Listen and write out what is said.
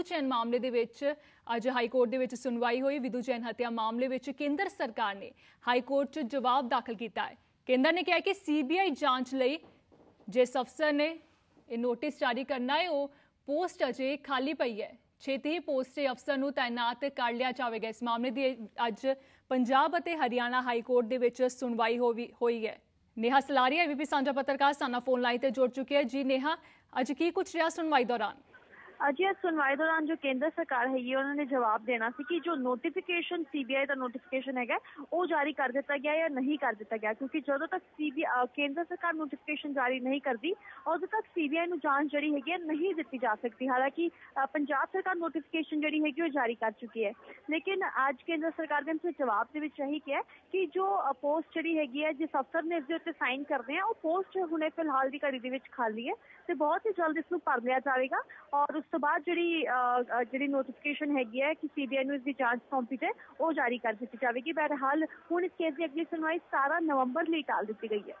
ਵਿਧੂ ਚੈਨ ਮਾਮਲੇ ਦੇ ਵਿੱਚ ਅੱਜ ਹਾਈ ਕੋਰਟ ਦੇ ਵਿੱਚ ਸੁਣਵਾਈ ਹੋਈ। ਵਿਧੂ ਚੈਨ ਹੱਤਿਆ ਮਾਮਲੇ ਵਿੱਚ ਕੇਂਦਰ ਸਰਕਾਰ ਨੇ ਹਾਈ ਕੋਰਟ 'ਚ ਜਵਾਬ ਦਾਖਲ ਕੀਤਾ ਹੈ। ਕੇਂਦਰ ਨੇ ਕਿਹਾ ਕਿ ਸੀਬੀਆਈ ਜਾਂਚ ਲਈ ਜਿਸ ਅਫਸਰ ਨੇ ਇਹ ਨੋਟਿਸ ਜਾਰੀ ਕਰਨਾ ਹੈ, ਉਹ ਪੋਸਟ ਅਜੇ ਖਾਲੀ ਪਈ ਹੈ। ਛੇਤੀ ਹੀ ਪੋਸਟ ਦੇ ਅਫਸਰ ਨੂੰ ਤਾਇਨਾਤ ਕਰ ਲਿਆ ਜਾਵੇਗਾ। ਇਸ ਮਾਮਲੇ ਦੀ ਅੱਜ ਪੰਜਾਬ ਅਤੇ ਹਰਿਆਣਾ ਹਾਈ ਕੋਰਟ ਦੇ ਵਿੱਚ ਸੁਣਵਾਈ ਹੋਈ ਹੋਈ ਹੈ। ਨੇਹਾ ਸਲਾਰੀਆ ਏਬੀਪੀ ਸਾਂਝਾ ਪੱਤਰਕਾਰ, ਸਾਨਾ ਫੋਨ ਲਾਈਨ ਤੇ ਜੁੜ ਚੁੱਕੀ ਹੈ। ਜੀ ਨੇਹਾ, ਅੱਜ ਕੀ ਕੁਝ ਰਿਹਾ ਸੁਣਵਾਈ ਦੌਰਾਨ? ਅਜੇ ਇਸ ਸੁਣਵਾਈ ਦੌਰਾਨ ਜੋ ਕੇਂਦਰ ਸਰਕਾਰ ਹੈਗੀ ਹੈ, ਉਹਨਾਂ ਨੇ ਜਵਾਬ ਦੇਣਾ ਸੀ ਕਿ ਜੋ ਨੋਟੀਫਿਕੇਸ਼ਨ ਸੀਬੀਆਈ ਦਾ ਨੋਟੀਫਿਕੇਸ਼ਨ ਹੈਗਾ ਉਹ ਜਾਰੀ ਕਰ ਦਿੱਤਾ ਗਿਆ ਜਾਂ ਨਹੀਂ ਕਰ ਦਿੱਤਾ ਗਿਆ ਕਿਉਂਕਿ ਜਦੋਂ ਤੱਕ ਸੀਬੀਆਈ ਕੇਂਦਰ ਸਰਕਾਰ ਨੋਟੀਫਿਕੇਸ਼ਨ ਜਾਰੀ ਨਹੀਂ ਕਰਦੀ ਉਦੋਂ ਤੱਕ ਸੀਬੀਆਈ ਨੂੰ ਜਾਂਚ ਜਿਹੜੀ ਹੈਗੀ ਹੈ ਨਹੀਂ ਦਿੱਤੀ ਜਾ ਸਕਦੀ। ਹਾਲਾਂਕਿ ਪੰਜਾਬ ਸਰਕਾਰ ਨੋਟੀਫਿਕੇਸ਼ਨ ਜਿਹੜੀ ਹੈਗੀ ਉਹ ਜਾਰੀ ਕਰ ਚੁੱਕੀ ਹੈ। ਲੇਕਿਨ ਅੱਜ ਕੇਂਦਰ ਸਰਕਾਰ ਦੇ ਅੰਦਰ ਜਵਾਬ ਦੇ ਵਿੱਚ ਇਹੀ ਕਿਹਾ ਕਿ ਜੋ ਪੋਸਟ ਜਿਹੜੀ ਹੈਗੀ ਹੈ ਜਿਸ ਅਫਸਰ ਨੇ ਇਸ ਦੇ ਉੱਤੇ ਸਾਈਨ ਕਰਦੇ ਆ ਉਹ ਪੋਸਟ ਹੁਣੇ ਫਿਲਹਾਲ ਦੀ ਘੜੀ ਦੇ ਵਿੱਚ ਖਾਲੀ ਹੈ ਤੇ ਬਹੁਤ ਹੀ ਜਲਦ ਇਸ ਨੂੰ ਭਰ ਲਿਆ ਜਾਵੇਗਾ ਔਰ ਉਸ ਤੋਂ ਬਾਅਦ ਜਿਹੜੀ ਜਿਹੜੀ ਨੋਟੀਫਿਕੇਸ਼ਨ ਹੈਗੀ ਹੈ ਕਿ ਸੀਬੀਆਈ ਨੂੰ ਇਸ ਦੀ ਜਾਂਚ ਸੌਂਪੀ ਜਾਏ, ਉਹ ਜਾਰੀ ਕਰ ਦਿੱਤੀ ਜਾਵੇਗੀ। ਬਹਰਹਾਲ ਹੁਣ ਇਸ ਕੇਸ ਦੀ ਅਗਲੀ ਸੁਣਵਾਈ 17 ਨਵੰਬਰ ਲਈ ਟਾਲ ਦਿੱਤੀ ਗਈ ਹੈ।